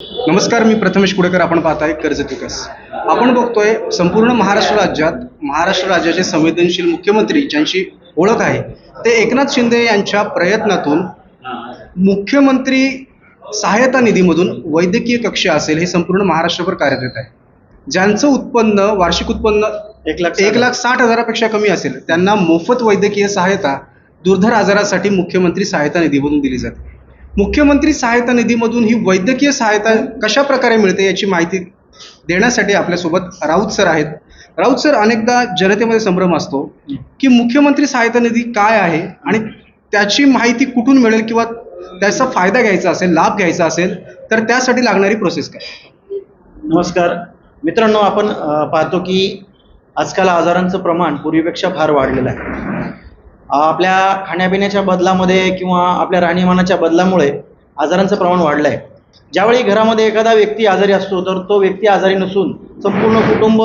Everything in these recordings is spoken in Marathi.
नमस्कार मी प्रथमेश कुडेकर. आपण पाहताय कर्जत विकास. आपण बघतोय संपूर्ण महाराष्ट्र राज्यात महाराष्ट्र राज्याचे संवेदनशील मुख्यमंत्री ज्यांची ओळख आहे ते एकनाथ शिंदे यांच्या प्रयत्नातून मुख्यमंत्री सहायता निधीमधून वैद्यकीय कक्ष असेल हे संपूर्ण महाराष्ट्रभर कार्यरत आहे. ज्यांचं उत्पन्न वार्षिक उत्पन्न एक लाख एक लाख साठ हजारापेक्षा कमी असेल त्यांना मोफत वैद्यकीय सहायता दुर्धर आजारासाठी मुख्यमंत्री सहायता निधीमधून दिली जाते. मुख्यमंत्री सहायता निधीमधून ही वैद्यकीय सहायता कशा प्रकारे मिळते याची माहिती देण्यासाठी आपल्यासोबत राऊत सर आहेत. राऊत सर अनेकदा जनतेमध्ये संभ्रम असतो की मुख्यमंत्री सहायता निधी काय आहे आणि त्याची माहिती कुठून मिळेल किंवा त्याचा फायदा घ्यायचा असेल लाभ घ्यायचा असेल तर त्यासाठी लागणारी प्रोसेस काय? नमस्कार. मित्रांनो आपण पाहतो की आजकाल आजारांचं प्रमाण पूर्वीपेक्षा फार वाढलेलं आहे. आपल्या खाण्यापिण्याच्या बदलामध्ये किंवा आपल्या राहणीमानाच्या बदलामुळे आजारांचं प्रमाण वाढलं आहे ज्यावेळी घरामध्ये एखादा व्यक्ती आजारी असतो तर तो व्यक्ती आजारी नसून संपूर्ण कुटुंब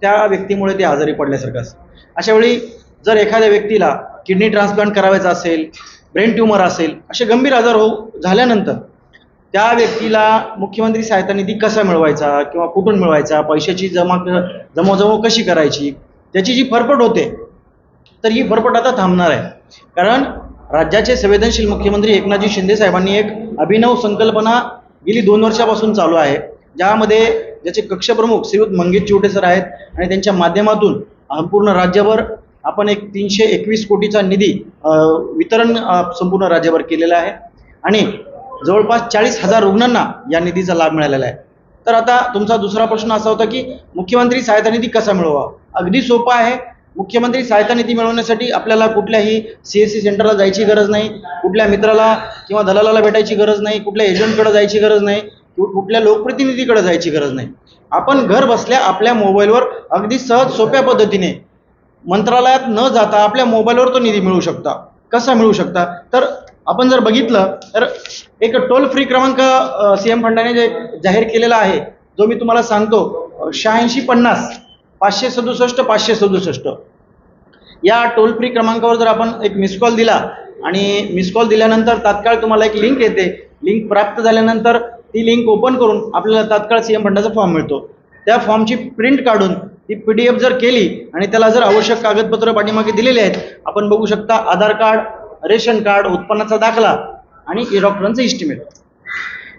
त्या व्यक्तीमुळे ते आजारी पडल्यासारखं असतं. अशावेळी जर एखाद्या व्यक्तीला किडनी ट्रान्सप्लांट करायचा असेल ब्रेन ट्यूमर असेल असे गंभीर आजार हो झाल्यानंतर त्या व्यक्तीला मुख्यमंत्री सहायता निधी कसा मिळवायचा किंवा कुठून मिळवायचा पैशाची जमा क- जमवजमव कशी करायची त्याची जी फरफट होते तर ही फरफट आता थांबणार आहे. कारण राज्याचे संवेदनशील मुख्यमंत्री एकनाथजी शिंदे साहेबांनी एक अभिनव संकल्पना गेली दोन वर्षापासून चालू आहे ज्यामध्ये ज्याचे कक्षप्रमुख श्रीयुत मंगेश चिवटे सर आहेत आणि त्यांच्या माध्यमातून संपूर्ण राज्यभर आपण एक तीनशे एकवीस कोटीचा निधी वितरण संपूर्ण राज्यभर केलेला आहे. आणि जवळपास चाळीस हजार रुग्णांना या निधीचा लाभ मिळालेला आहे. तर आता तुमचा दुसरा प्रश्न असा होता की मुख्यमंत्री सहायता निधी कसा मिळवा अगदी सोपा आहे. मुख्यमंत्री सहायता निधी मिळवण्यासाठी आपल्याला कुठल्याही सी एस सी सेंटरला जायची गरज नाही कुठल्या मित्राला किंवा दलालाला भेटायची गरज नाही कुठल्या एजंटकडे जायची गरज नाही कुठल्या लोकप्रतिनिधीकडे जायची गरज नाही. आपण घर बसल्या आपल्या मोबाईलवर अगदी सहज सोप्या पद्धतीने मंत्रालयात न जाता आपल्या मोबाईलवर तो निधी मिळू शकता. कसा मिळू शकता? तर आपण जर बघितलं तर एक टोल फ्री क्रमांक सी एम फंडाने जे जाहीर केलेला आहे जो मी तुम्हाला सांगतो शहाऐंशी पन्नास. पाचशे सदुसष्ट पाचशे सदुसष्ट. या टोल फ्री क्रमांकावर जर आपण एक मिस कॉल दिला आणि मिस कॉल दिल्यानंतर तात्काळ तुम्हाला एक लिंक येते. लिंक प्राप्त झाल्यानंतर ती लिंक ओपन करून आपल्याला तात्काळ सी एम फंडाचा फॉर्म मिळतो. त्या फॉर्मची प्रिंट काढून ती पी डी एफ जर केली आणि त्याला जर आवश्यक कागदपत्र पाठीमागे दिलेले आहेत आपण बघू शकता आधार कार्ड रेशन कार्ड उत्पन्नाचा दाखला आणि डॉक्टरांचं इस्टिमेट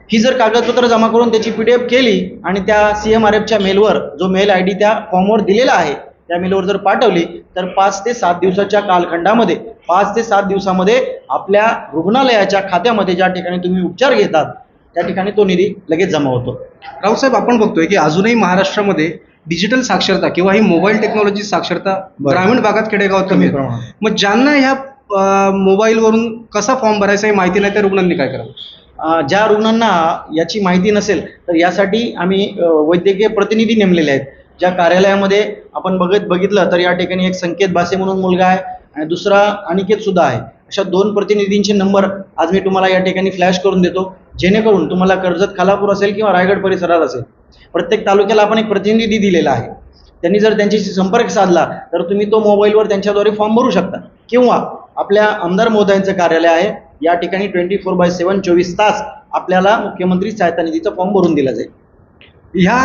ही जर कागदपत्र जमा करून त्याची पी डी एफ केली आणि त्या सी एम आर एफच्या मेलवर जो मेल आय डी त्या फॉर्मवर दिलेला आहे त्या मेलवर जर पाठवली तर पाच ते सात दिवसाच्या कालखंडामध्ये पाच ते सात दिवसामध्ये आपल्या रुग्णालयाच्या खात्यामध्ये ज्या ठिकाणी तुम्ही उपचार घेतात त्या ठिकाणी तो निधी लगेच जमा होतो राऊसाहेब आपण बघतोय की अजूनही महाराष्ट्रामध्ये डिजिटल साक्षरता किंवा ही मोबाईल टेक्नॉलॉजी साक्षरता. ग्रामीण भागात खेडेगावात कमी आहे. मग ज्यांना ह्या मोबाईलवरून कसा फॉर्म भरायचा हे माहिती नाही त्या रुग्णांनी काय करावं ज्या रुग्णांना याची माहिती नसेल तर यासाठी आम्ही वैद्यकीय प्रतिनिधी नेमलेले आहेत. ज्या कार्यालयामध्ये आपण बघत बघितलं तर या ठिकाणी एक संकेत भासे म्हणून मुलगा आहे आणि दुसरा अनिकेत सुद्धा आहे. अशा दोन प्रतिनिधींचे नंबर आज मी तुम्हाला या ठिकाणी फ्लॅश करून देतो. जेणेकरून तुम्हाला कर्जत खालापूर असेल किंवा रायगड परिसरात असेल प्रत्येक तालुक्याला आपण एक प्रतिनिधी दिलेला आहे. त्यांनी जर त्यांच्याशी संपर्क साधला तर तुम्ही तो मोबाईलवर त्यांच्याद्वारे फॉर्म भरू शकता. किंवा आपल्या आमदार महोदयांचं कार्यालय आहे या ठिकाणी ट्वेंटी फोर बाय सेवन चोवीस तास आपल्याला मुख्यमंत्री सहायता निधीचा फॉर्म भरून दिला जाईल. ह्या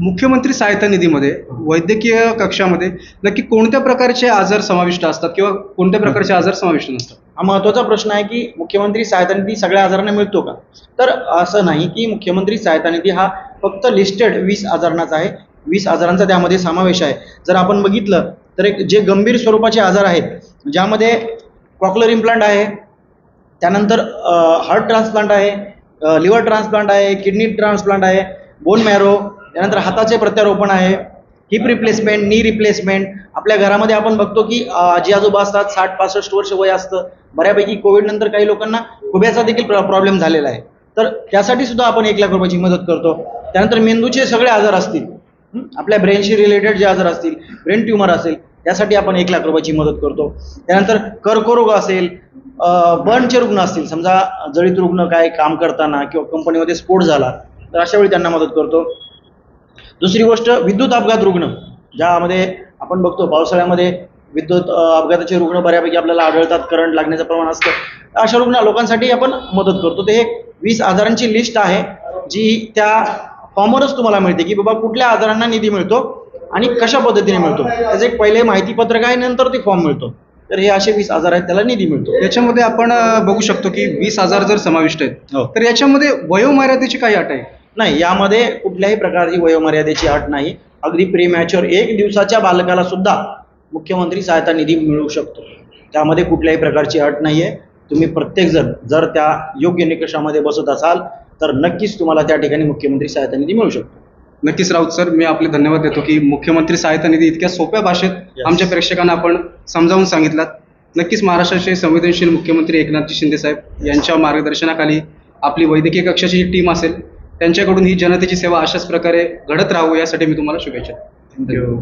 मुख्यमंत्री सहायता निधीमध्ये वैद्यकीय कक्षामध्ये नक्की कोणत्या प्रकारचे आजार समाविष्ट असतात किंवा कोणत्या प्रकारचे आजार समाविष्ट नसतात? हा महत्त्वाचा प्रश्न आहे की मुख्यमंत्री सहायता निधी सगळ्या आजारांना मिळतो का? तर असं नाही की मुख्यमंत्री सहायता निधी हा फक्त लिस्टेड वीस आजारांचा आहे. वीस आजारांचा त्यामध्ये समावेश आहे. जर आपण बघितलं तर एक जे गंभीर स्वरूपाचे आजार आहेत ज्यामध्ये कॉक्लर इम्प्लांट आहे त्यानंतर हार्ट ट्रान्सप्लांट आहे लिव्हर ट्रान्सप्लांट आहे किडनी ट्रान्सप्लांट आहे बोन मॅरो त्यानंतर हाताचे प्रत्यारोपण आहे हिप रिप्लेसमेंट नी रिप्लेसमेंट. आपल्या घरामध्ये आपण बघतो की आजी आजोबा असतात साठ पासष्ट वर्ष वय असतं. बऱ्यापैकी कोविडनंतर काही लोकांना खुब्याचा देखील प्रॉब्लेम झालेला आहे. तर त्यासाठी सुद्धा आपण एक लाख रुपयाची मदत करतो. त्यानंतर मेंदूचे सगळे आजार असतील. आपल्या ब्रेनशी रिलेटेड जे आजार असतील ब्रेन ट्युमर असेल त्यासाठी आपण एक लाख रुपयाची मदत करतो. त्यानंतर कर्करोग असेल बर्नचे रुग्ण असतील समजा जळीत रुग्ण काय काम करताना किंवा कंपनीमध्ये स्फोट झाला तर अशा वेळी त्यांना मदत करतो. दुसरी गोष्ट विद्युत अपघात रुग्ण ज्यामध्ये आपण बघतो पावसाळ्यामध्ये विद्युत अपघाताचे रुग्ण बऱ्यापैकी आपल्याला आढळतात करंट लागण्याचं प्रमाण असतं. अशा रुग्ण लोकांसाठी आपण मदत करतो. ते एक वीस आजारांची लिस्ट आहे जी त्या फॉर्मवरच तुम्हाला मिळते की बाबा कुठल्या आजारांना निधी मिळतो आणि कशा पद्धतीने मिळतो. त्याचं एक पहिले माहिती पत्रक आहे नंतर ते फॉर्म मिळतो. तर हे असे वीस आजार आहेत त्याला निधी मिळतो. याच्यामध्ये आपण अ, बघू शकतो की वीस हजार जर समाविष्ट आहेत हो. तर याच्यामध्ये वयोमर्यादेची काही अट आहे? नाही यामध्ये कुठल्याही प्रकारची वयोमर्यादेची अट नाही. अगदी प्रीमॅच्युअर एक दिवसाच्या बालकाला सुद्धा मुख्यमंत्री सहायता निधी मिळू शकतो. त्यामध्ये कुठल्याही प्रकारची अट नाही आहे. तुम्ही प्रत्येकजण जर त्या योग्य निकषामध्ये बसत असाल तर नक्कीच तुम्हाला त्या ठिकाणी मुख्यमंत्री सहायता निधी मिळू शकतो. नक्कीच राऊत सर मी आपले धन्यवाद देतो की मुख्यमंत्री सहायता निधी इतक्या सोप्या भाषेत. आमच्या प्रेक्षकांना आपण समजावून सांगितलात. नक्कीच महाराष्ट्राचे संवेदनशील मुख्यमंत्री एकनाथजी शिंदे साहेब यांच्या मार्गदर्शनाखाली आपली वैद्यकीय कक्षाची जी टीम असेल त्यांच्याकडून ही जनतेची सेवा अशाच प्रकारे घडत राहू यासाठी मी तुम्हाला शुभेच्छा थँक्यू